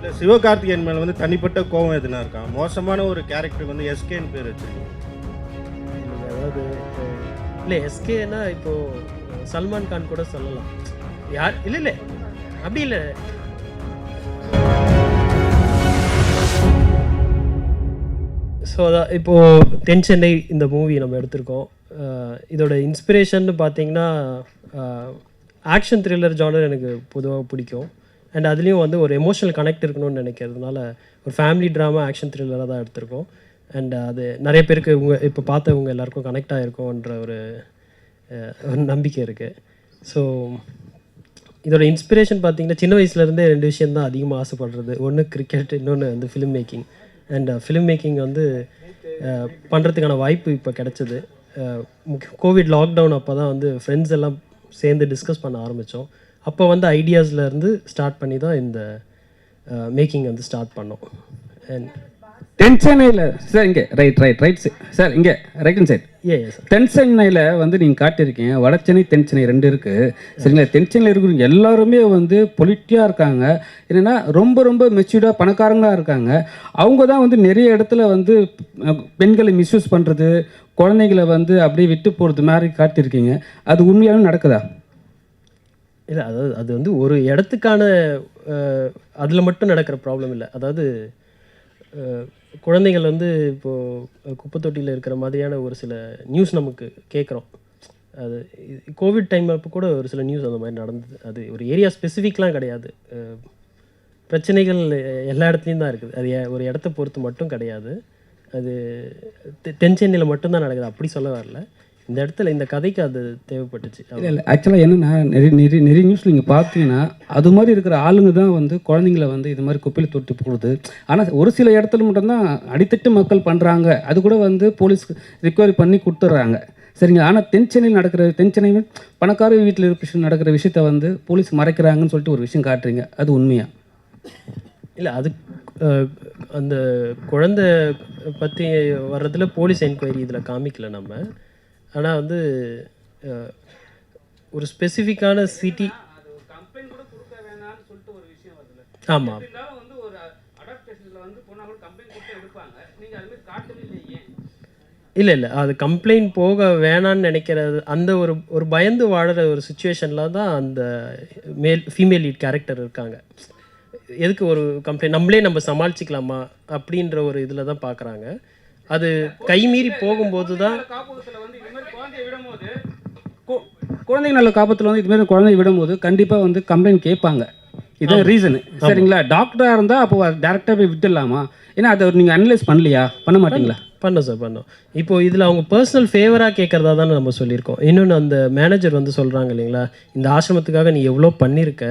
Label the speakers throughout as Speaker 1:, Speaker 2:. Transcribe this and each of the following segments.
Speaker 1: இல்லை சிவகார்த்திகேயன் மேலே வந்து தனிப்பட்ட கோவம் எதுனா இருக்கா? மோசமான ஒரு கேரக்டருக்கு வந்து எஸ்கேன்னு பேர் வச்சிருக்கீங்க.
Speaker 2: அதாவது இல்லை எஸ்கேனா இப்போ சல்மான் கான் கூட சொல்லலாம். யார்? இல்லை இல்லை. அப்படி இல்லை. ஸோ அதான் இப்போது தென் சென்னை இந்த மூவி நம்ம எடுத்திருக்கோம். இதோட இன்ஸ்பிரேஷன் பார்த்தீங்கன்னா ஆக்ஷன் த்ரில்லர் ஜானர் எனக்கு பொதுவாக பிடிக்கும். அண்ட் அதுலேயும் வந்து ஒரு எமோஷனல் கனெக்ட் இருக்கணும்னு நினைக்கிறதுனால ஒரு ஃபேமிலி ட்ராமா ஆக்ஷன் த்ரில்லராக தான் எடுத்திருக்கோம். அண்ட் uh, அது நிறைய பேருக்கு உங்கள் இப்போ பார்த்தவங்க எல்லாருக்கும் கனெக்ட் ஆகிருக்கும்ன்ற ஒரு ஒரு நம்பிக்கை இருக்குது ஸோ இதோட இன்ஸ்பிரேஷன் பார்த்தீங்கன்னா சின்ன வயசுலேருந்தே ரெண்டு விஷயம் தான் அதிகமாக ஆசைப்படுறது. ஒன்று கிரிக்கெட் இன்னொன்று வந்து film making and film making வந்து பண்ணுறதுக்கான வாய்ப்பு இப்போ கிடைச்சது. கோவிட் லாக்டவுன் அப்போ தான் வந்து ஃப்ரெண்ட்ஸ் எல்லாம் சேர்ந்து டிஸ்கஸ் பண்ண ஆரம்பித்தோம் அப்போ வந்து ஐடியாஸ்ல இருந்து ஸ்டார்ட் பண்ணி தான் இந்த மேக்கிங் வந்து ஸ்டார்ட் பண்ணோம். அண்ட்
Speaker 3: தென் சென்னையில் சார் இங்கே ரைட் ரைட் ரைட் சார் இங்கே ரைட் சைட்
Speaker 2: ஏ சார்
Speaker 3: தென் சென்னையில் வந்து நீங்கள் காட்டியிருக்கீங்க வட சென்னை தென் சென்னை ரெண்டு இருக்குது சரிங்களா? தென் சென்னையில் இருக்கிறவங்க எல்லாருமே வந்து பொலிட்டியாக இருக்காங்க. என்னென்னா ரொம்ப ரொம்ப மெச்சூர்டாக பணக்காரங்களாக இருக்காங்க. அவங்க தான் வந்து நிறைய இடத்துல வந்து பெண்களை மிஸ்யூஸ் பண்ணுறது குழந்தைகளை வந்து அப்படியே விட்டு போகிறது மாதிரி காட்டியிருக்கீங்க. அது உண்மையாலும் நடக்குதா?
Speaker 2: இல்லை அதாவது அது வந்து ஒரு இடத்துக்கான அதில் மட்டும் நடக்கிற ப்ராப்ளம் இல்லை. அதாவது குழந்தைகள் வந்து இப்போது குப்பைத்தொட்டியில் இருக்கிற மாதிரியான ஒரு சில நியூஸ் நமக்கு கேட்குறோம் அது கோவிட் டைம் அப்போ கூட ஒரு சில நியூஸ் அந்த மாதிரி நடந்தது. அது ஒரு ஏரியா ஸ்பெசிஃபிக்லாம் கிடையாது. பிரச்சனைகள் எல்லா இடத்துலையும் தான் இருக்குது. அது எ- ஒரு இடத்த பொறுத்து மட்டும் கிடையாது. அது தெ- தென் சென்னையில் மட்டும்தான் நடக்குது. அப்படி சொல்ல வரல. இந்த இடத்துல இந்த கதைக்கு அது தேவைப்பட்டுச்சு.
Speaker 3: இல்லை இல்லை ஆக்சுவலாக என்னென்னா நிறைய நிறைய நிறைய நியூஸ் நீங்கள் பார்த்தீங்கன்னா அது மாதிரி இருக்கிற ஆளுங்க தான் வந்து குழந்தைங்கள வந்து இது மாதிரி குப்பையில் தொட்டி போடுது. ஆனால் ஒரு சில இடத்துல மட்டும்தான் அடித்தட்டு மக்கள் பண்ணுறாங்க அது கூட வந்து போலீஸ் ரிக்வயரி பண்ணி கொடுத்துட்றாங்க. சரிங்க ஆனால் தென் சென்னையில் நடக்கிற தென் சென்னை பணக்கார வீட்டில் இருக்க நடக்கிற விஷயத்த வந்து போலீஸ் மறைக்கிறாங்கன்னு சொல்லிட்டு ஒரு விஷயம் காட்டுறீங்க. அது உண்மையா?
Speaker 2: இல்லை அது அந்த குழந்தை பற்றி வர்றதுல போலீஸ் என்கொயரி இதில் காமிக்கல நம்ம. ஆனால் வந்து ஒரு ஸ்பெசிஃபிக்கான சிட்டி ஆமாம் இல்லை இல்லை. அது கம்ப்ளைண்ட் போக வேணான்னு நினைக்கிறது அந்த ஒரு ஒரு பயந்து வாழுற ஒரு சுச்சுவேஷனில் தான் அந்த மேல் ஃபீமேல் லீட் கேரக்டர் இருக்காங்க. எதுக்கு ஒரு கம்ப்ளைண்ட் நம்மளே நம்ம சமாளிச்சிக்கலாமா? அப்படின்ற ஒரு இதில் தான் பார்க்குறாங்க அது கைமீறி போகும்போது தான்
Speaker 3: காப்பகத்தில் வந்து இது மாதிரி குழந்தைய விடும்போது கு- குழந்தைங்க நல்ல காப்பத்தில் வந்து இது மாதிரி குழந்தைய விடும்போது கண்டிப்பாக வந்து கம்ப்ளைண்ட் கேட்பாங்க. இதான் ரீசனு சரிங்களா? டாக்டராக இருந்தால் அப்போ டேரெக்டாக போய் விட்டுடலாமா? ஏன்னா அதை நீங்கள் அனலைஸ் பண்ணலையா? பண்ண மாட்டீங்களா?
Speaker 2: பண்ணோம் சார் பண்ணோம். இப்போ இதில் அவங்க பர்சனல் ஃபேவராக கேட்குறதா தானே நம்ம சொல்லியிருக்கோம். இன்னொன்று அந்த மேனேஜர் வந்து சொல்கிறாங்க இல்லைங்களா? இந்த ஆசிரமத்துக்காக நீ எவ்வளோ பண்ணியிருக்க?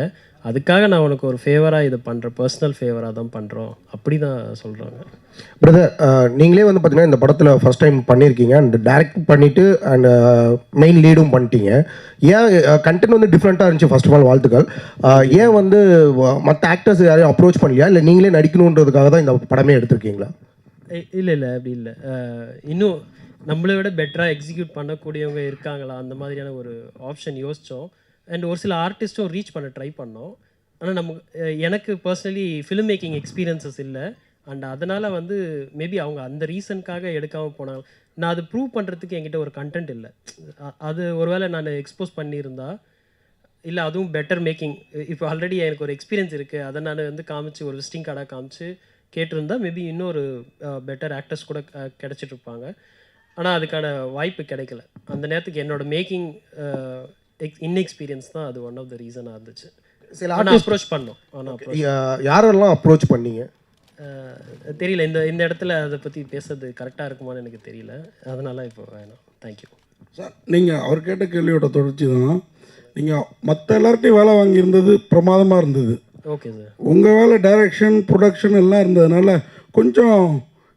Speaker 2: அதுக்காக நான் உனக்கு ஒரு ஃபேவராக இதை பண்ணுறேன் பர்சனல் ஃபேவராக தான் பண்ணுறோம் அப்படி தான் சொல்கிறாங்க
Speaker 4: பிரதர் நீங்களே வந்து பார்த்தீங்கன்னா இந்த படத்தில் ஃபர்ஸ்ட் டைம் பண்ணியிருக்கீங்க அண்ட் டைரக்ட் பண்ணிவிட்டு அண்ட் மெயின் லீடும் பண்ணிட்டீங்க. ஏன் கண்டென்ட் வந்து டிஃப்ரெண்ட்டாக இருந்துச்சு ஃபர்ஸ்ட் ஆஃப் ஆல் வாழ்த்துக்கள். ஏன் வந்து மற்ற ஆக்டர்ஸ் யாரையும் அப்ரோச் பண்ணலையா? இல்லை நீங்களே நடிக்கணுன்றதுக்காக தான் இந்த படமே எடுத்திருக்கீங்களா?
Speaker 2: இல்லை இல்லை அப்படி இல்லை. இன்னும் நம்மளை விட பெட்டராக எக்ஸிக்யூட் பண்ணக்கூடியவங்க இருக்காங்களா? அந்த மாதிரியான ஒரு ஆப்ஷன் யோசித்தோம் அண்ட் ஒரு சில ஆர்டிஸ்ட்டும் ரீச் பண்ண ட்ரை பண்ணோம். ஆனால் நமக்கு எனக்கு பர்சனலி ஃபிலிம் மேக்கிங் எக்ஸ்பீரியன்சஸ் இல்லை. அண்ட் அதனால் வந்து மேபி அவங்க அந்த ரீசனுக்காக எடுக்காமல் போனாங்க. நான் அது ப்ரூவ் பண்ணுறதுக்கு என்கிட்ட ஒரு கண்டென்ட் இல்லை. அது ஒருவேளை நான் எக்ஸ்போஸ் பண்ணியிருந்தா இல்லை அதுவும் பெட்டர் மேக்கிங் இப்போ ஆல்ரெடி எனக்கு ஒரு எக்ஸ்பீரியன்ஸ் இருக்குது அதை நான் வந்து காமிச்சு ஒரு விசிட்டிங் கார்டாக காமிச்சு கேட்டிருந்தா மேபி இன்னொரு பெட்டர் ஆக்டர்ஸ் கூட கிடச்சிட்ருப்பாங்க ஆனால் அதுக்கான வாய்ப்பு கிடைக்கல. அந்த நேரத்துக்கு என்னோடய மேக்கிங் இன்எக்ஸ்பீரியன்ஸ் தான் அது ஒன் ஆஃப் த ரீசனாக இருந்துச்சு.
Speaker 4: சில
Speaker 2: ஆனால் அப்ரோச் பண்ணோம். ஆனால்
Speaker 4: யாரெல்லாம் அப்ரோச் பண்ணீங்க?
Speaker 2: தெரியல இந்த இந்த இடத்துல அதை பற்றி பேசுறது கரெக்டாக இருக்குமான்னு எனக்கு தெரியல. அதனால இப்போ வேணாம். தேங்க்யூ
Speaker 5: சார் நீங்கள் அவர் கேட்ட கேள்வியோட தொடர்ச்சி தான். நீங்கள் மற்ற எல்லார்ட்டையும் வேலை வாங்கியிருந்தது பிரமாதமாக இருந்தது.
Speaker 2: ஓகே சார்
Speaker 5: உங்கள் வேலை டைரக்ஷன் ப்ரொடக்ஷன் எல்லாம் இருந்ததுனால கொஞ்சம்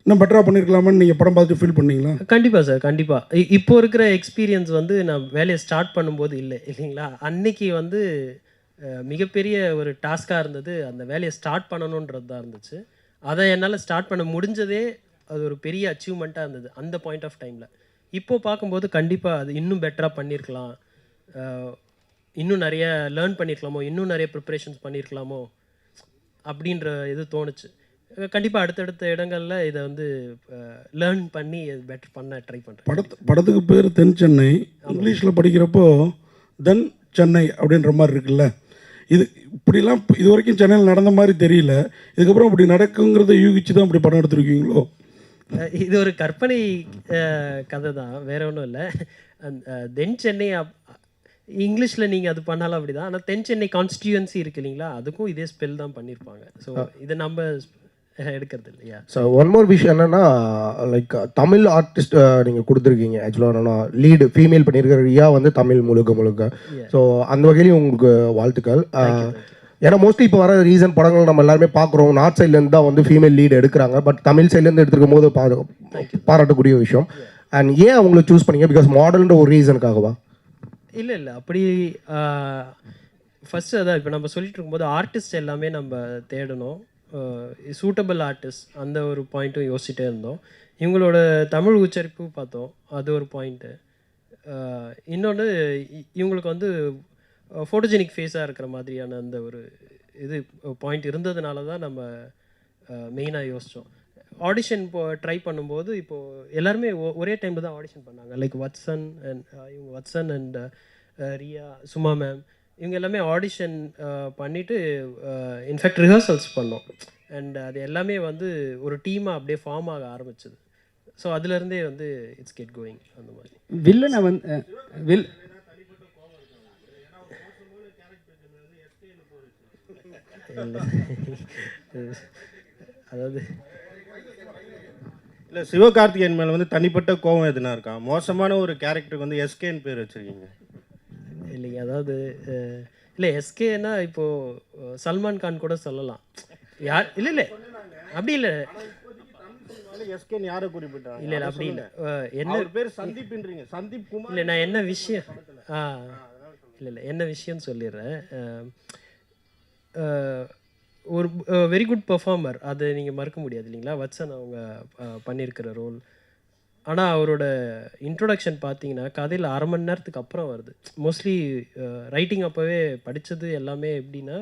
Speaker 5: இன்னும் பெட்டராக பண்ணியிருக்கலாமான்னு நீங்கள் படம் பார்த்து ஃபீல் பண்ணீங்களா?
Speaker 2: கண்டிப்பாக சார் கண்டிப்பாக இப்போ இருக்கிற எக்ஸ்பீரியன்ஸ் வந்து நான் வேலையை ஸ்டார்ட் பண்ணும்போது இல்லை இல்லைங்களா? அன்னைக்கு வந்து மிகப்பெரிய ஒரு டாஸ்காக இருந்தது. அந்த வேலையை ஸ்டார்ட் பண்ணணுன்றது தான் இருந்துச்சு. அதை என்னால் ஸ்டார்ட் பண்ண முடிஞ்சதே அது ஒரு பெரிய அச்சீவ்மெண்ட்டாக இருந்தது அந்த பாயிண்ட் ஆஃப் டைமில் இப்போது பார்க்கும்போது கண்டிப்பாக அது இன்னும் பெட்டராக பண்ணியிருக்கலாம் இன்னும் நிறைய லேர்ன் பண்ணியிருக்கலாமோ இன்னும் நிறைய ப்ரிப்பரேஷன்ஸ் பண்ணியிருக்கலாமோ அப்படின்ற இது தோணுச்சு. கண்டிப்பாக அடுத்தடுத்த இடங்களில் இதை வந்து லேர்ன் பண்ணி பெட்டர் பண்ண ட்ரை பண்ணுறேன்
Speaker 5: படத்து படத்துக்கு பேர் தென் சென்னை. இங்கிலீஷில் படிக்கிறப்போ தென் சென்னை அப்படின்ற மாதிரி இருக்குல்ல. இது இப்படிலாம் இப்ப இது வரைக்கும் சென்னையில் நடந்த மாதிரி தெரியல. இதுக்கப்புறம் இப்படி நடக்குங்கிறத யூகிச்சு தான் இப்படி படம் எடுத்திருக்கீங்களோ?
Speaker 2: இது ஒரு கற்பனை கதை தான். வேற ஒன்றும் இல்லை. தென் சென்னை இங்கிலீஷில் நீங்கள் அது பண்ணாலும் அப்படி தான் ஆனால் தென் சென்னை கான்ஸ்டியூன்சி இருக்கு இல்லைங்களா? அதுக்கும் இதே ஸ்பெல் தான் பண்ணியிருப்பாங்க ஸோ இதை நம்ம எடுக்கிறது இல்லையா
Speaker 4: ஸோ ஒன் மோர் விஷயம் என்னன்னா லைக் தமிழ் ஆர்டிஸ்ட் நீங்கள் கொடுத்துருக்கீங்க ஆக்சுவலாக என்னன்னா லீடு ஃபீமேல் பண்ணியிருக்கிற ரியா வந்து தமிழ் முழுக்க முழுக்க. ஸோ அந்த வகையிலையும் உங்களுக்கு வாழ்த்துக்கள். ஏன்னா மோஸ்ட்லி இப்போ வர ரீசன் படங்கள் நம்ம எல்லாருமே பார்க்குறோம். நார்த் சைட்லேருந்து தான் வந்து ஃபீமேல் லீடு எடுக்கிறாங்க. பட் தமிழ் சைட்லேருந்து எடுத்துருக்கும் போது பாராட்டக்கூடிய விஷயம். அண்ட் ஏன் அவங்கள சூஸ் பண்ணீங்க? பிகாஸ் மாடல்ன்ற ஒரு ரீசனுக்காகவா
Speaker 2: இல்லை இல்லை. அப்படி ஃபஸ்ட்டு அதான் இப்போ நம்ம சொல்லிட்டு இருக்கும்போது ஆர்டிஸ்ட் எல்லாமே நம்ம தேடணும். சூட்டபிள் ஆர்டிஸ்ட் அந்த ஒரு பாயிண்ட்டும் யோசிச்சுட்டே இருந்தோம். இவங்களோட தமிழ் உச்சரிப்பு பார்த்தோம். அது ஒரு பாயிண்ட்டு இன்னொன்று இவங்களுக்கு வந்து ஃபோட்டோஜெனிக் ஃபேஸாக இருக்கிற மாதிரியான அந்த ஒரு இது பாயிண்ட் இருந்ததுனால தான் நம்ம மெயினாக யோசித்தோம் ஆடிஷன் இப்போ ட்ரை பண்ணும்போது இப்போது எல்லாருமே ஒரே டைமில் தான் ஆடிஷன் பண்ணாங்க. லைக் வத்சன் அண்ட் இவங்க வத்சன் அண்ட் ரியா சுமா மேம் இவங்க எல்லாமே ஆடிஷன் பண்ணிவிட்டு இன்ஃபேக்ட் ரிஹர்சல்ஸ் பண்ணோம். அண்ட் அது எல்லாமே வந்து ஒரு டீமாக அப்படியே ஃபார்ம் ஆக ஆரம்பிச்சது. ஸோ அதுலேருந்தே வந்து இட்ஸ் கெட் கோயிங் அந்த மாதிரி.
Speaker 3: வில்லனை வந்து வில்
Speaker 2: அதாவது
Speaker 1: இல்லை சிவகார்த்திகேயன் மேலே வந்து தனிப்பட்ட கோவம் எதுனா இருக்கா? மோசமான ஒரு கேரக்டருக்கு வந்து எஸ்கேன்னு பேர் வச்சுருக்கீங்க.
Speaker 2: இல்லைங்க அதாவது இல்லை எஸ்கேனா இப்போது சல்மான் கான் கூட சொல்லலாம். யார் இல்லை இல்லை அப்படி இல்லை.
Speaker 1: எஸ்கேன்னு யாரை குறிப்பிட்டாங்க
Speaker 2: இல்லை இல்லை அப்படி இல்லை. என்ன
Speaker 1: பேர் சந்தீப்ன்றீங்க சந்தீப் குமார்
Speaker 2: இல்லை நான் என்ன விஷயம் ஆ இல்லை இல்லை என்ன விஷயம்னு சொல்லிடுறேன். ஒரு வெரி குட் பெர்ஃபார்மர் அதை நீங்கள் மறக்க முடியாது இல்லைங்களா? வச்சன் அவங்க பண்ணியிருக்கிற ரோல் ஆனால் அவரோட இன்ட்ரொடக்ஷன் பார்த்தீங்கன்னா கதையில் அரை மணி நேரத்துக்கு அப்புறம் வருது. மோஸ்ட்லி ரைட்டிங் அப்போவே படித்தது எல்லாமே எப்படின்னா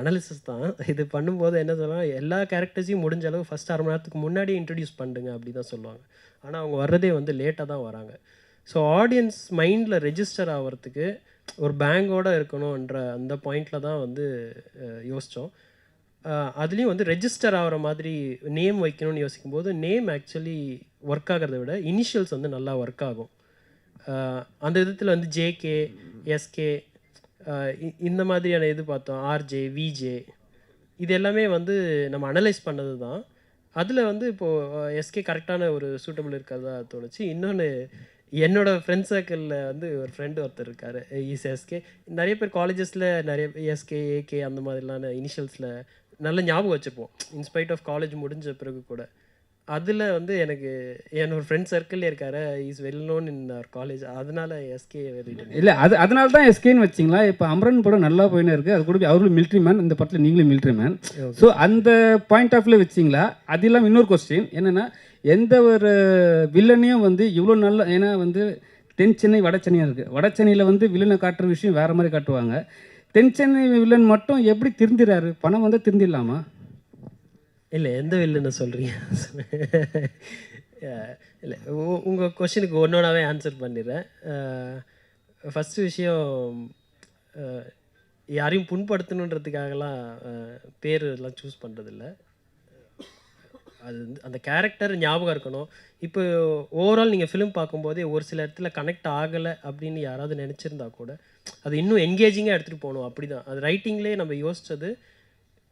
Speaker 2: அனாலிசிஸ் தான். இது பண்ணும்போது என்ன சொல்லலாம் எல்லா கேரக்டர்ஸையும் முடிஞ்ச அளவு ஃபஸ்ட் அரை மணி நேரத்துக்கு முன்னாடி இன்ட்ரடியூஸ் பண்ணுங்க அப்படி தான் சொல்லுவாங்க. ஆனால் அவங்க வர்றதே வந்து லேட்டாக தான் வராங்க. ஸோ ஆடியன்ஸ் மைண்டில் ரெஜிஸ்டர் ஆகிறதுக்கு ஒரு பேங்கோட இருக்கணுன்ற அந்த பாயிண்டில் தான் வந்து யோசித்தோம் அதுலேயும் வந்து ரெஜிஸ்டர் ஆகிற மாதிரி நேம் வைக்கணும்னு யோசிக்கும்போது நேம் ஆக்சுவலி ஒர்க் ஆகிறத விட இனிஷியல்ஸ் வந்து நல்லா ஒர்க் ஆகும். அந்த விதத்தில் வந்து ஜேகே எஸ்கே இந்த மாதிரியான இது பார்த்தோம். ஆர்ஜே விஜே இது எல்லாமே வந்து நம்ம அனலைஸ் பண்ணது தான் அதில் வந்து இப்போது எஸ்கே கரெக்டான ஒரு சூட்டபிள் இருக்கிறதா தோணுச்சு. இன்னொன்று என்னோட ஃப்ரெண்ட் சர்க்கிளில் வந்து ஒரு ஃப்ரெண்டு ஒருத்தர் இருக்கார். இஸ் எஸ்கே நிறைய பேர் காலேஜஸில் நிறைய எஸ்கே ஏகே அந்த மாதிரிலான இனிஷியல்ஸில் நல்ல ஞாபகம் வச்சுப்போம். இன்ஸ்பைட் ஆஃப் காலேஜ் முடிஞ்ச பிறகு கூட. அதில் வந்து எனக்கு என்னோட ஃப்ரெண்ட் சர்க்கிள்லே இருக்காரு. Is well known in our college அதனால எஸ்கே
Speaker 3: இல்லை அது அதனால தான் எஸ்கேன்னு வச்சிங்களா? இப்போ அமரன் படம் நல்லா போயின்னு இருக்குது அது கூட அவர்களும் மிலிட்ரி மேன் இந்த படத்தில் நீங்களும் மிலிட்ரி மேன் ஸோ அந்த பாயிண்ட் ஆஃப் வியூ வச்சிங்களா? அது இல்லாமல் இன்னொரு கொஸ்டின் என்னென்னா எந்த ஒரு வில்லனையும் வந்து இவ்வளோ நல்ல ஏன்னா வந்து தென் சென்னை வட சென்னையாக இருக்குது வட சென்னையில் வந்து வில்லனை காட்டுற விஷயம் வேறு மாதிரி காட்டுவாங்க. தென் சென்னை வில்லன் மட்டும் எப்படி திருந்திறாரு? பணம் வந்தால் திருந்திடலாமா?
Speaker 2: இல்லை எந்த வில்லனை சொல்கிறீங்க இல்லை உங்கள் கொஷினுக்கு ஒன்றோடாவே ஆன்சர் பண்ணிடுறேன். ஃபஸ்ட்டு விஷயம் யாரையும் புண்படுத்தணுன்றதுக்காகலாம் பேர் எல்லாம் சூஸ் பண்ணுறதில்ல அது வந்து அந்த கேரக்டர் ஞாபகம் இருக்கணும். இப்போ ஓவரால் நீங்கள் ஃபிலிம் பார்க்கும்போதே ஒரு சில இடத்துல கனெக்ட் ஆகலை அப்படின்னு யாராவது நினச்சிருந்தா கூட அது இன்னும் என்கேஜிங்காக எடுத்துகிட்டு போகணும். அப்படி தான் அது ரைட்டிங்லேயே நம்ம யோசித்தது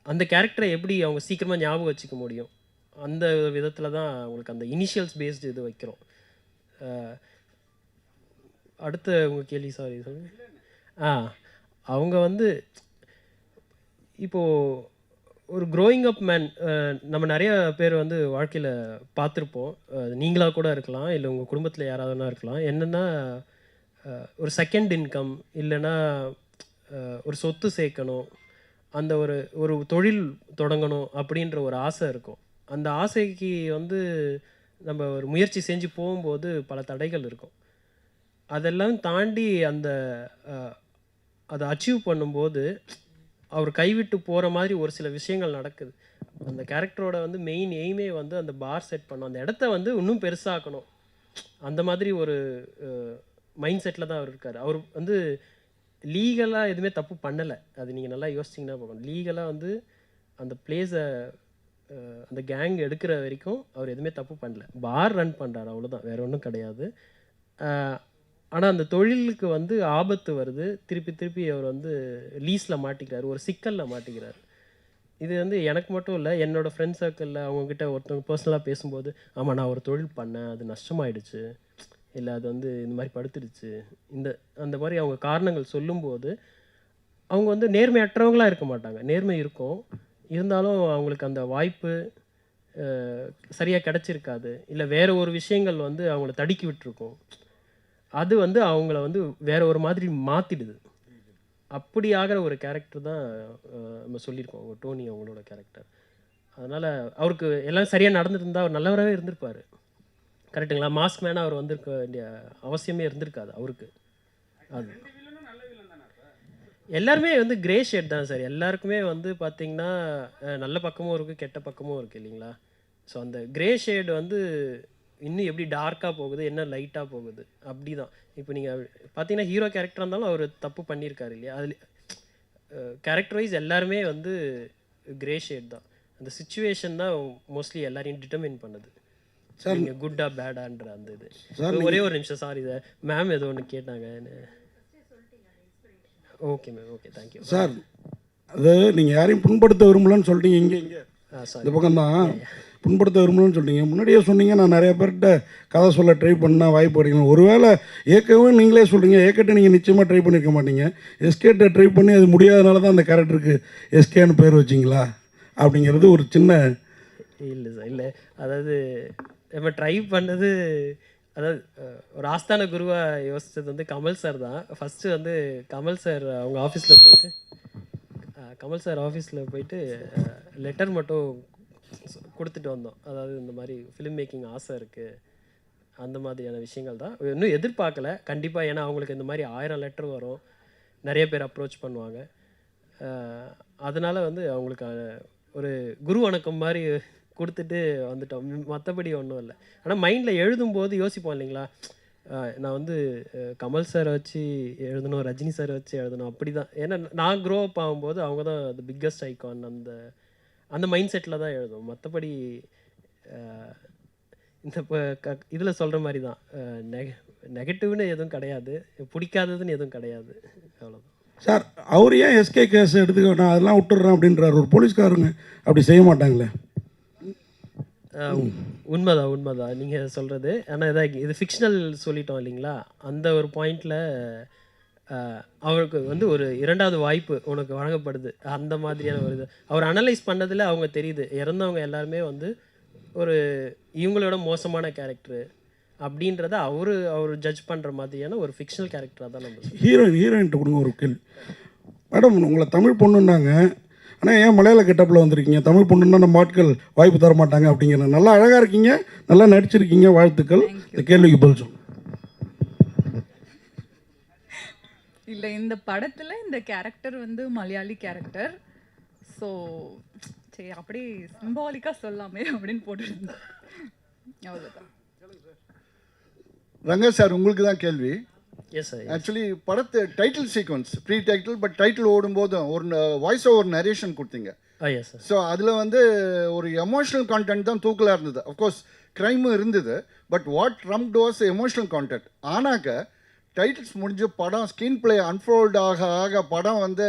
Speaker 2: அந்த கேரக்டரை எப்படி அவங்க சீக்கிரமாக ஞாபகம் வச்சுக்க முடியும்? அந்த விதத்தில் தான் உங்களுக்கு அந்த இனிஷியல்ஸ் பேஸ்டு இது வைக்கிறோம். அடுத்த உங்கள் கேள்வி சாரி சொல்லுங்க ஆ அவங்க வந்து இப்போது ஒரு க்ரோயிங் அப் மேன் நம்ம நிறைய பேர் வந்து வாழ்க்கையில் பார்த்துருப்போம். நீங்களாக கூட இருக்கலாம் இல்லை உங்கள் குடும்பத்தில் யாராவதுனா இருக்கலாம். என்னென்னா ஒரு செகண்ட் இன்கம் இல்லைன்னா ஒரு சொத்து சேர்க்கணும் அந்த ஒரு ஒரு தொழில் தொடங்கணும் அப்படின்ற ஒரு ஆசை இருக்கும். அந்த ஆசைக்கு வந்து நம்ம ஒரு முயற்சி செஞ்சு போகும்போது பல தடைகள் இருக்கும். அதெல்லாம் தாண்டி அந்த அதை அச்சீவ் பண்ணும்போது அவர் கைவிட்டு போகிற மாதிரி ஒரு சில விஷயங்கள் நடக்குது. அந்த கேரக்டரோட வந்து மெயின் எய்மே வந்து அந்த பார் செட் பண்ணும் அந்த இடத்த வந்து இன்னும் பெருசாக்கணும். அந்த மாதிரி ஒரு மைண்ட் செட்டில் தான் அவர் இருக்கார். அவர் வந்து லீகலாக எதுவுமே தப்பு பண்ணலை. அது நீங்கள் நல்லா யோசிச்சிங்கன்னா பார்க்கணும் லீகலாக வந்து அந்த பிளேஸை அந்த கேங் எடுக்கிற வரைக்கும் அவர் எதுவுமே தப்பு பண்ணல. பார் ரன் பண்ணுறாரு அவ்வளோதான் வேற ஒன்றும் கிடையாது. ஆனால் அந்த தொழிலுக்கு வந்து ஆபத்து வருது. திருப்பி திருப்பி அவர் வந்து லீஸில் மாட்டிக்கிறார். ஒரு சிக்கலில் மாட்டிக்கிறார். இது வந்து எனக்கு மட்டும் இல்லை என்னோடய ஃப்ரெண்ட் சர்க்கிளில் அவங்கக்கிட்ட ஒருத்தவங்க பர்சனலாக பேசும்போது ஆமாம் நான் ஒரு தொழில் பண்ணேன். அது நஷ்டமாயிடுச்சு. இல்லை அது வந்து இந்த மாதிரி படுத்துடுச்சு. இந்த அந்த மாதிரி அவங்க காரணங்கள் சொல்லும்போது அவங்க வந்து நேர்மையற்றவங்களாக இருக்க மாட்டாங்க. நேர்மை இருக்கும். இருந்தாலும் அவங்களுக்கு அந்த வாய்ப்பு சரியாக கிடச்சிருக்காது. இல்லை வேறு ஒரு விஷயங்கள் வந்து அவங்கள தடுக்கி விட்டுருக்கும். அது வந்து அவங்கள வந்து வேற ஒரு மாதிரி மாற்றிடுது அப்படி ஆகிற ஒரு கேரக்டர் தான் நம்ம சொல்லியிருக்கோம். அவங்க டோனி அவங்களோட கேரக்டர் அதனால் அவருக்கு எல்லாம் சரியாக நடந்துருந்தா அவர் நல்லவராகவே இருந்திருப்பார். கரெக்டுங்களா மாஸ்க் மேனாக அவர் வந்திருக்க வேண்டிய அவசியமே இருந்திருக்காது அவருக்கு. அது. எல்லாருமே வந்து கிரே ஷேட் தான் சார். எல்லாருக்குமே வந்து பார்த்தீங்கன்னா நல்ல பக்கமும் இருக்குது கெட்ட பக்கமும் இருக்குது இல்லைங்களா? ஸோ அந்த கிரே ஷேடு வந்து இன்னும் எப்படி டார்க்காக போகுது என்ன லைட்டாக போகுது அப்படி தான் இப்போ நீங்கள் பார்த்தீங்கன்னா ஹீரோ கேரக்டராக இருந்தாலும் அவர் தப்பு பண்ணியிருக்காரு இல்லையா? அதில் கேரக்டர் வைஸ் எல்லாருமே வந்து கிரே ஷேட் தான். அந்த சுச்சுவேஷன் தான் மோஸ்ட்லி எல்லாரையும் டிட்டர்மின் பண்ணுது.
Speaker 5: சார்
Speaker 2: நீங்கள் குட்டா பேடான்ற அந்த இது. ஒரே ஒரு நிமிஷம் சாரி சார் மேம் ஏதோ ஒன்று கேட்டாங்க okay ma'am okay thank you
Speaker 5: sir அது நீங்கள் யாரையும் புண்படுத்த விரும்பலன்னு சொல்லிட்டீங்க இங்கே இங்கே. இந்த பக்கம் தான். புண்படுத்த விரும்பலன்னு சொல்லிட்டீங்க. முன்னாடியே சொன்னீங்க நான் நிறைய பேர்கிட்ட கதை சொல்ல ட்ரை பண்ணால் வாய்ப்பு கிடைக்கணும் ஒருவேளை ஏற்கனவே நீங்களே சொல்கிறீங்க ஏற்கட்ட நீங்கள் நிச்சயமாக ட்ரை பண்ணியிருக்க மாட்டீங்க. எஸ்கேட்டை ட்ரை பண்ணி அது முடியாதனால தான் அந்த கேரக்டருக்கு எஸ்கேன்னு பேர் வச்சிங்களா? அப்படிங்கிறது ஒரு சின்ன
Speaker 2: இல்லை சார் இல்லை. அதாவது நம்ம ட்ரை பண்ணது அதாவது ஒரு ஆஸ்தான குருவாக யோசித்தது வந்து கமல் சார் தான். ஃபஸ்ட்டு வந்து கமல் சார் அவங்க ஆஃபீஸில் போயிட்டு கமல் சார் ஆஃபீஸில் போயிட்டு லெட்டர் மட்டும் கொடுத்துட்டு வந்தோம். அதாவது இந்த மாதிரி ஃபிலிம் மேக்கிங் ஆசை இருக்குது அந்த மாதிரியான விஷயங்கள் தான். இன்னும் எதிர்பார்க்கல. கண்டிப்பாக ஏன்னா அவங்களுக்கு இந்த மாதிரி ஆயிரம் லெட்டர் வரும். நிறைய பேர் அப்ரோச் பண்ணுவாங்க. அதனால் வந்து அவங்களுக்கு ஒரு குரு வணக்கம் மாதிரி கொடுத்துட்டு வந்துட்டோம். மற்றபடி ஒன்றும் இல்லை. ஆனால் மைண்டில் எழுதும்போது யோசிப்போம் இல்லைங்களா? நான் வந்து கமல் சாரை வச்சு எழுதணும் ரஜினி சாரை வச்சு எழுதணும் அப்படி தான் ஏன்னா நான் க்ரோ அப் ஆகும்போது அவங்க தான் த பிக்கஸ்ட் ஐக்கான் அந்த அந்த மைண்ட் செட்டில் தான் எழுதும் மற்றபடி இந்த இதில் சொல்கிற மாதிரி தான் நெக நெகட்டிவ்னு எதுவும் கிடையாது. பிடிக்காததுன்னு எதுவும் கிடையாது. அவ்வளோதான்
Speaker 5: சார் அவர் ஏன் எஸ்கே கேஸ் எடுத்துக்க நான் அதெல்லாம் விட்டுடுறேன் அப்படின்றாரு. ஒரு போலீஸ்காரங்க அப்படி செய்ய மாட்டாங்களே?
Speaker 2: உண்மைதான் உண்மைதான். நீங்கள் சொல்கிறது ஆனால் இதாக இது ஃபிக்ஷனல் சொல்லிட்டோம் இல்லைங்களா? அந்த ஒரு பாயிண்டில் அவருக்கு வந்து ஒரு இரண்டாவது வாய்ப்பு உனக்கு வழங்கப்படுது. அந்த மாதிரியான ஒரு இது. அவர் அனலைஸ் பண்ணதில் அவங்க தெரியுது. இறந்தவங்க எல்லாருமே வந்து ஒரு இவங்களோட மோசமான கேரக்டரு அப்படின்றத அவரு அவர் ஜட்ஜ் பண்ணுற மாதிரியான ஒரு ஃபிக்ஷனல் கேரக்டராக தான் நம்ம ஹீரோ
Speaker 5: ஹீரோயின் ஹீரோயின்ட்ட கொடுங்க ஒரு கேள்வி. மேடம் உங்களை தமிழ் பொண்ணுன்னாங்க. ஆனால் ஏன் மலையாள கெட்டப்பில் வந்திருக்கீங்க? தமிழ் பொண்ணுன்னா நம்ம ஆட்கள் வாய்ப்பு தர மாட்டாங்க அப்படிங்கிற நல்லா அழகாக இருக்கீங்க. நல்லா நடிச்சிருக்கீங்க வாழ்த்துக்கள். இந்த கேள்விக்கு பதில் சொல்லுங்க
Speaker 6: இல்லை இந்த படத்தில் இந்த கேரக்டர் வந்து மலையாளி கேரக்டர் ஸோ சரி அப்படி சிம்பாலிக்காக சொல்லாமே அப்படின்னு போட்டுருந்தேன். அவ்வளோதான்
Speaker 7: ரங்க சார் உங்களுக்கு தான் கேள்வி. ஆக்சுவலி படத்து title sequence pre title but title ஓடும்போதும் ஒரு வாய்ஸ் ஓவர் நரேஷன் கொடுத்தீங்க. ஸோ அதில் வந்து ஒரு எமோஷனல் கான்டென்ட் தான் தூக்கலாக இருந்தது. அஃப்கோர்ஸ் க்ரைமும் இருந்தது but what remained was emotional content ஆனாக்க titles முடிஞ்சு படம் ஸ்க்ரீன் பிளே அன்ஃபோல்ட் ஆக ஆக படம் வந்து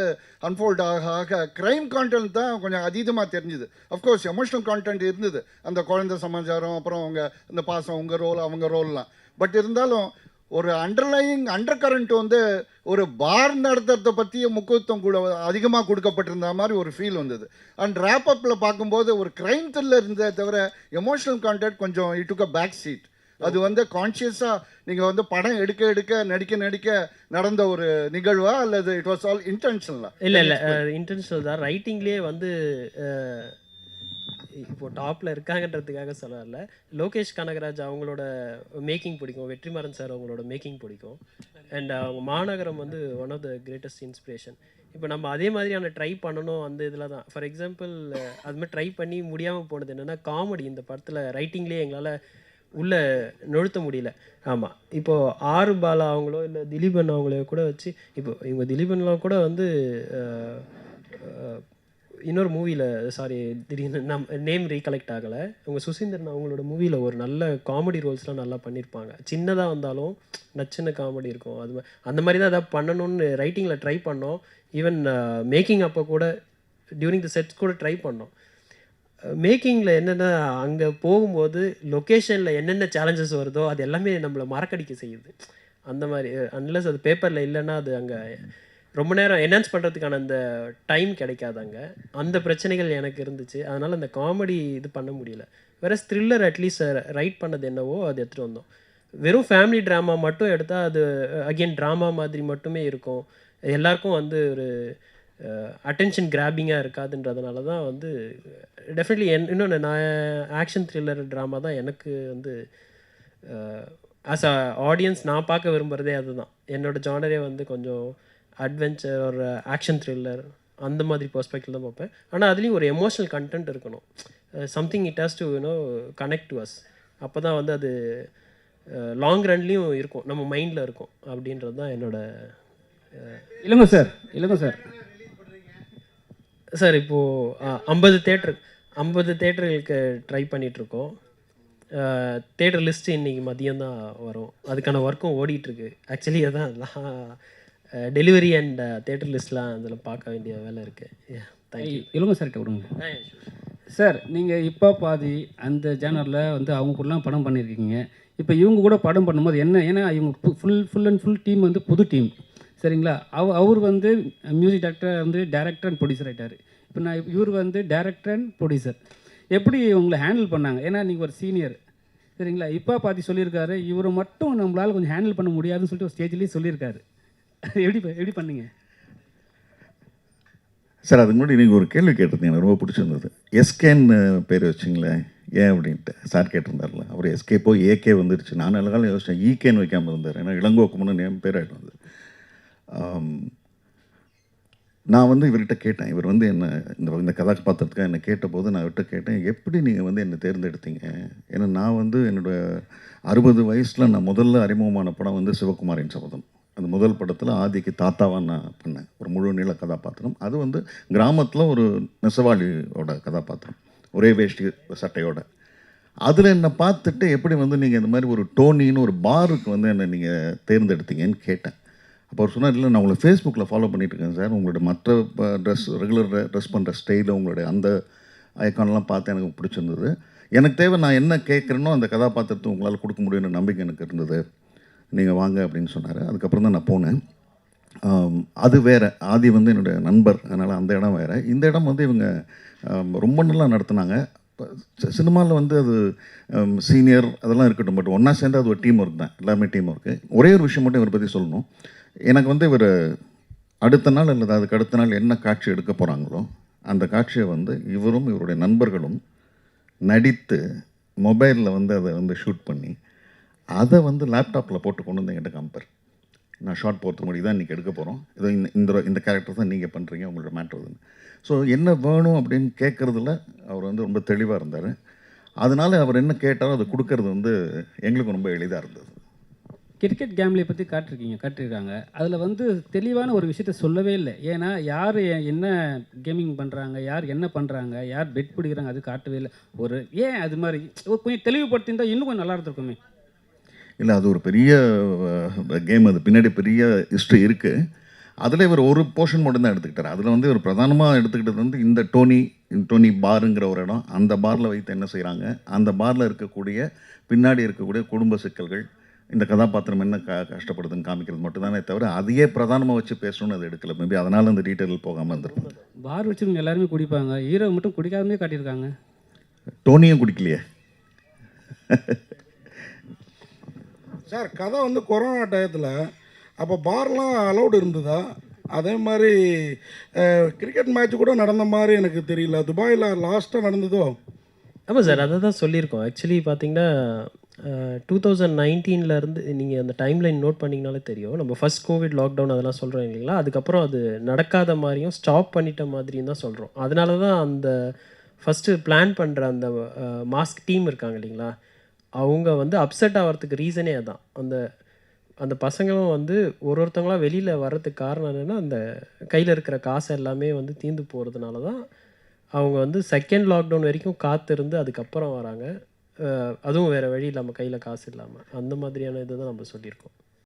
Speaker 7: அன்ஃபோல்ட் ஆக ஆக க்ரைம் கான்டென்ட் தான் கொஞ்சம் அதீதமாக தெரிஞ்சுது. அஃப்கோர்ஸ் எமோஷனல் கான்டென்ட் இருந்தது. அந்த குழந்தை சமாச்சாரம் அப்புறம் அவங்க இந்த பாசம் உங்கள் ரோல் அவங்க ரோல்லாம் பட் இருந்தாலும் ஒரு அண்டர்லைங் அண்டர் கரண்ட் வந்து ஒரு பார் நடத்துறதை பற்றிய முக்கியத்துவம் கூட அதிகமாக கொடுக்கப்பட்டிருந்த மாதிரி ஒரு ஃபீல் வந்தது. அண்ட் ரேப் அப்பில் பார்க்கும்போது ஒரு க்ரைம் த்ரில்லர் இருந்ததை தவிர எமோஷனல் கான்டென்ட் கொஞ்சம் இட்டுக்க பேக் சீட் அது வந்து கான்ஷியஸாக நீங்கள் வந்து படம் எடுக்க எடுக்க நடிக்க நடிக்க நடந்த ஒரு நிகழ்வா அல்லது இட் வாஸ் ஆல் இன்டென்ஷனலா
Speaker 2: இல்லை இல்லை இன்டென்ஷனல் தான். ரைட்டிங்லேயே வந்து இப்போ டாப்பில் இருக்காங்கன்றதுக்காக சொல்லல. லோகேஷ் கனகராஜ் அவங்களோட மேக்கிங் பிடிக்கும். வெற்றிமாறன் சார் அவங்களோட மேக்கிங் பிடிக்கும். அண்ட் அவங்க மாநகரம் வந்து one of the greatest inspiration இப்போ நம்ம அதே மாதிரியான ட்ரை பண்ணணும் அந்த இதில் தான். ஃபார் எக்ஸாம்பிள் அது மாதிரி ட்ரை பண்ணி முடியாமல் போனது என்னென்னா காமெடி இந்த படத்தில் ரைட்டிங்லேயே எங்களால் உள்ளே நுழுத்த முடியல. ஆமாம் இப்போது ஆறு பாலா அவங்களோ இல்லை திலீபன் அவங்களோ கூட வச்சு இப்போ இவங்க திலீபன்லாம் கூட வந்து இன்னொரு மூவியில் சாரி திடீர்னு நம் நேம் ரீகலெக்ட் ஆகலை. அவங்க சுசீந்திரன் அவங்களோட மூவியில் ஒரு நல்ல காமெடி ரோல்ஸ்லாம் நல்லா பண்ணியிருப்பாங்க சின்னதாக வந்தாலும் நச்சுன்னு காமெடி இருக்கும். அது அந்த மாதிரி தான் ஏதாவது பண்ணணும்னு ரைட்டிங்கில் ட்ரை பண்ணோம். ஈவன் மேக்கிங் அப்போ கூட டியூரிங் த செட்ஸ் கூட ட்ரை பண்ணோம். மேக்கிங்கில் என்னென்ன அங்கே போகும்போது லொக்கேஷனில் என்னென்ன சேலஞ்சஸ் வருதோ அது எல்லாமே நம்மளை மறக்கடிக்க செய்யுது. அந்த மாதிரி அன்லஸ் அது பேப்பரில் இல்லைன்னா அது அங்கே ரொம்ப நேரம் என்ஹான்ஸ் பண்ணுறதுக்கான அந்த டைம் கிடைக்காதாங்க. அந்த பிரச்சனைகள் எனக்கு இருந்துச்சு. அதனால் அந்த காமெடி இது பண்ண முடியல. வேற த்ரில்லர் அட்லீஸ்ட் ரைட் பண்ணது என்னவோ அது எடுத்துகிட்டு வந்தோம். வெறும் ஃபேமிலி ட்ராமா மட்டும் எடுத்தால் அது அகெயின் ட்ராமா மாதிரி மட்டுமே இருக்கும். எல்லாருக்கும் வந்து ஒரு அட்டென்ஷன் கிராபிங்காக இருக்காதுன்றதுனால தான் வந்து டெஃபினெட்லி என் இன்னொன்று நான் ஆக்ஷன் த்ரில்லர் ட்ராமா தான் எனக்கு வந்து ஆஸ் அ ஆடியன்ஸ் நான் பார்க்க விரும்புகிறதே அதுதான். என்னோட ஜானரே வந்து கொஞ்சம் அட்வென்ச்சர் ஒரு ஆக்ஷன் த்ரில்லர் அந்த மாதிரி பெர்ஸ்பெக்டிவ் தான் பார்ப்பேன். ஆனால் அதுலேயும் ஒரு எமோஷனல் கண்டென்ட் இருக்கணும். Something it has to you know connect to us அப்போ தான் வந்து அது லாங் ரன்லேயும் இருக்கும். நம்ம மைண்டில் இருக்கும். அப்படின்றது தான் என்னோட
Speaker 3: இல்லைங்க சார் இல்லைங்க சார்.
Speaker 2: சார் இப்போது ஐம்பது தேட்டர் ஐம்பது தேட்டர்களுக்கு ட்ரை பண்ணிகிட்ருக்கோம் தேட்டர் லிஸ்ட்டு இன்றைக்கி மதியம் தான் வரும். அதுக்கான ஒர்க்கும் ஓடிட்டுருக்கு. ஆக்சுவலி அதான் டெலிவரி அண்ட் தேட்டர் லிஸ்ட்லாம் அதில் பார்க்க வேண்டிய வேலை இருக்குது தேங்க்யூ
Speaker 3: சார் விடுங்க சார் நீங்கள் இப்போ பாதி அந்த ஜேனரில் வந்து அவங்க கூடலாம் படம் பண்ணியிருக்கீங்க இப்போ இவங்க கூட படம் பண்ணும்போது என்ன ஏன்னா இவங்க full full and full team வந்து புது டீம் சரிங்களா? அவ அவர் வந்து மியூசிக் டைரக்டர் வந்து டைரக்டர் அண்ட் ப்ரொடியூசர் ஆகிட்டார் இப்போ நான் இவர் வந்து டைரக்டர் அண்ட் ப்ரொடியூசர் எப்படி உங்களை ஹேண்டில் பண்ணாங்க? ஏன்னா நீங்கள் ஒரு சீனியர் சரிங்களா? இப்போ பாத்தி சொல்லியிருக்காரு. இவரை மட்டும் நம்மளால் கொஞ்சம் ஹேண்டில் பண்ண முடியாதுன்னு சொல்லிட்டு ஒரு ஸ்டேஜ்லேயே சொல்லியிருக்காரு. எப்படி எப்படி பண்ணீங்க?
Speaker 8: சார் அதுக்கு முன்னாடி நீங்கள் ஒரு கேள்வி கேட்டிருந்தீங்க எனக்கு ரொம்ப பிடிச்சிருந்தது. எஸ்கேன்னு பேர் வச்சிங்களேன் ஏன் அப்படின்ட்டு. சார் கேட்டிருந்தார்ல அவர் எஸ்கே போய் ஏகே வந்துருச்சு. நான் நல்ல காலம் யோசிச்சேன் ஈகேன்னு வைக்காமல் இருந்தார். ஏன்னா இளங்கோக்குமனு நேம் பேர் ஆகிட்டு வந்தது. நான் வந்து இவர்கிட்ட கேட்டேன் இவர் வந்து என்ன இந்த இந்த கதாபாத்திரத்துக்காக என்னை கேட்டபோது நான் இவர்கிட்ட கேட்டேன் எப்படி நீங்கள் வந்து என்னை தேர்ந்தெடுத்தீங்க? ஏன்னா நான் வந்து என்னோட அறுபது வயசில் நான் முதல்ல அறிமுகமான படம் வந்து சிவகுமாரின் சபதம். அந்த முதல் படத்தில் ஆதிக்கு தாத்தாவாக நான் பண்ணேன். ஒரு முழு நீள கதாபாத்திரம். அது வந்து கிராமத்தில் ஒரு நெசவாளியோட கதாபாத்திரம். ஒரே வேஷ்டி சட்டையோட. அதில் என்னை பார்த்துட்டு எப்படி வந்து நீங்கள் இந்த மாதிரி ஒரு டோனின்னு ஒரு பாருக்கு வந்து என்னை நீங்கள் தேர்ந்தெடுத்தீங்கன்னு கேட்டேன். அப்போ அவர் சொன்னார் இல்லை நான் உங்களை ஃபேஸ்புக்கில் ஃபாலோ பண்ணிகிட்டு இருக்கேன் சார். உங்களோட மற்ற ட்ரெஸ் ரெகுலர் ட்ரெஸ் பண்ணுற ஸ்டைலில் உங்களுடைய அந்த ஐக்கான்லாம் பார்த்து எனக்கு பிடிச்சிருந்தது. எனக்கு தேவை நான் என்ன கேட்குறேனோ அந்த கதாபாத்திரத்தை உங்களால் கொடுக்க முடியும்னு நம்பிக்கை எனக்கு இருந்தது. நீங்கள் வாங்க அப்படின்னு சொன்னார். அதுக்கப்புறம் தான் நான் போனேன். அது வேறு. ஆதி வந்து என்னுடைய நண்பர். அதனால் அந்த இடம் வேறு. இந்த இடம் வந்து இவங்க ரொம்ப நல்லா நடத்துனாங்க. சினிமாவில் வந்து அது சீனியர் அதெல்லாம் இருக்கட்டும். பட் ஒன்றா சேர்ந்து அது ஒரு டீம் ஒர்க் தான். எல்லாருமே டீம் ஒர்க்கு ஒரே ஒரு விஷயம் மட்டும் இவரை பற்றி சொல்லணும். எனக்கு வந்து இவர் அடுத்த நாள் அல்லது அதுக்கு அடுத்த நாள் என்ன காட்சி எடுக்க போகிறாங்களோ அந்த காட்சியை வந்து இவரும் இவருடைய நண்பர்களும் நடித்து மொபைலில் வந்து அதை வந்து ஷூட் பண்ணி அதை வந்து லேப்டாப்பில் போட்டு கொண்டு வந்து என்கிட்ட காமிப்பார். நான் ஷார்ட் போகிறது முன்னாடி தான் இன்றைக்கி எடுக்க போகிறோம் இதோ இந்த இந்த இந்த கேரக்டர் தான் நீங்கள் பண்ணுறீங்க உங்களோட மேட்ருதுன்னு ஸோ என்ன வேணும் அப்படின்னு கேட்குறதுல அவர் வந்து ரொம்ப தெளிவாக இருந்தார். அதனால் அவர் என்ன கேட்டாலும் அதை கொடுக்கறது வந்து எங்களுக்கு ரொம்ப எளிதாக இருந்தது.
Speaker 3: கிரிக்கெட் கேம்லியை பற்றி காட்டிருக்கீங்க காட்டியிருக்காங்க அதில் வந்து தெளிவான ஒரு விஷயத்த சொல்லவே இல்லை. ஏன்னா யார் என்ன கேமிங் பண்ணுறாங்க யார் என்ன பண்ணுறாங்க யார் பெட் பிடிக்கிறாங்க அது காட்டவே இல்லை. ஒரு ஏன் அது மாதிரி? கொஞ்சம் தெளிவுபடுத்தியிருந்தால் இன்னும் கொஞ்சம் நல்லா இருந்திருக்குமே.
Speaker 8: இல்லை அது ஒரு பெரிய கேம் அது பின்னாடி பெரிய ஹிஸ்ட்ரி இருக்குது அதில் இவர் ஒரு போர்ஷன் மட்டும் தான் எடுத்துக்கிட்டார். அதில் வந்து இவர் பிரதானமாக எடுத்துக்கிட்டது வந்து இந்த டோனி டோனி பாருங்கிற ஒரு இடம். அந்த பாரில் வைத்து என்ன செய்கிறாங்க அந்த பாரில் இருக்கக்கூடிய பின்னாடி இருக்கக்கூடிய குடும்ப சிக்கல்கள் இந்த கதாபாத்திரம் என்ன க கஷ்டப்படுதுன்னு காமிக்கிறது மட்டும்தானே தவிர அதையே பிரதானமாக வச்சு பேசணும்னு அது எடுக்கல. மேபி அதனால் அந்த டீட்டெயில் போகாமல் இருந்திருக்கும்.
Speaker 3: பார் வச்சுருங்க எல்லாருமே குடிப்பாங்க. ஹீரோ மட்டும் குடிக்காமலே காட்டியிருக்காங்க.
Speaker 8: டோனியும் குடிக்கலையே.
Speaker 5: சார் கதை வந்து கொரோனா டயத்தில் அப்போ பார்லாம் அலௌடு இருந்ததா? அதே மாதிரி கிரிக்கெட் மேட்ச் கூட நடந்த மாதிரி எனக்கு தெரியல. துபாயில் லாஸ்ட்டாக நடந்ததோ?
Speaker 2: ஆமாம் சார் அதை தான் சொல்லியிருக்கோம். ஆக்சுவலி பார்த்தீங்கன்னா டூ தௌசண்ட் நைன்டீன்லேருந்து நீங்கள் அந்த டைம் லைன் நோட் பண்ணிங்கனாலே தெரியும். நம்ம ஃபஸ்ட் கோவிட் லாக்டவுன் அதெல்லாம் சொல்கிறோம் இல்லைங்களா? அதுக்கப்புறம் அது நடக்காத மாதிரியும் ஸ்டாப் பண்ணிட்ட மாதிரியும் தான் சொல்கிறோம் அதனால தான் அந்த ஃபஸ்ட்டு பிளான் பண்ணுற அந்த மாஸ்க் டீம் இருக்காங்க இல்லைங்களா? அவங்க வந்து அப்செட் ஆகிறதுக்கு ரீசனே அதான். அந்த அந்த பசங்களும் வந்து ஒரு ஒருத்தவங்களா வெளியில் வர்றதுக்கு காரணம் என்னென்னா அந்த கையில் இருக்கிற காசு எல்லாமே வந்து தீர்ந்து போகிறதுனால தான் அவங்க வந்து செகண்ட் லாக்டவுன் வரைக்கும் காத்திருந்து அதுக்கப்புறம் வராங்க. அதுவும் வேறு வழி இல்லாமல் கையில் காசு இல்லாமல் அந்த மாதிரியான இதை தான் நம்ம சொல்லியிருக்கோம்.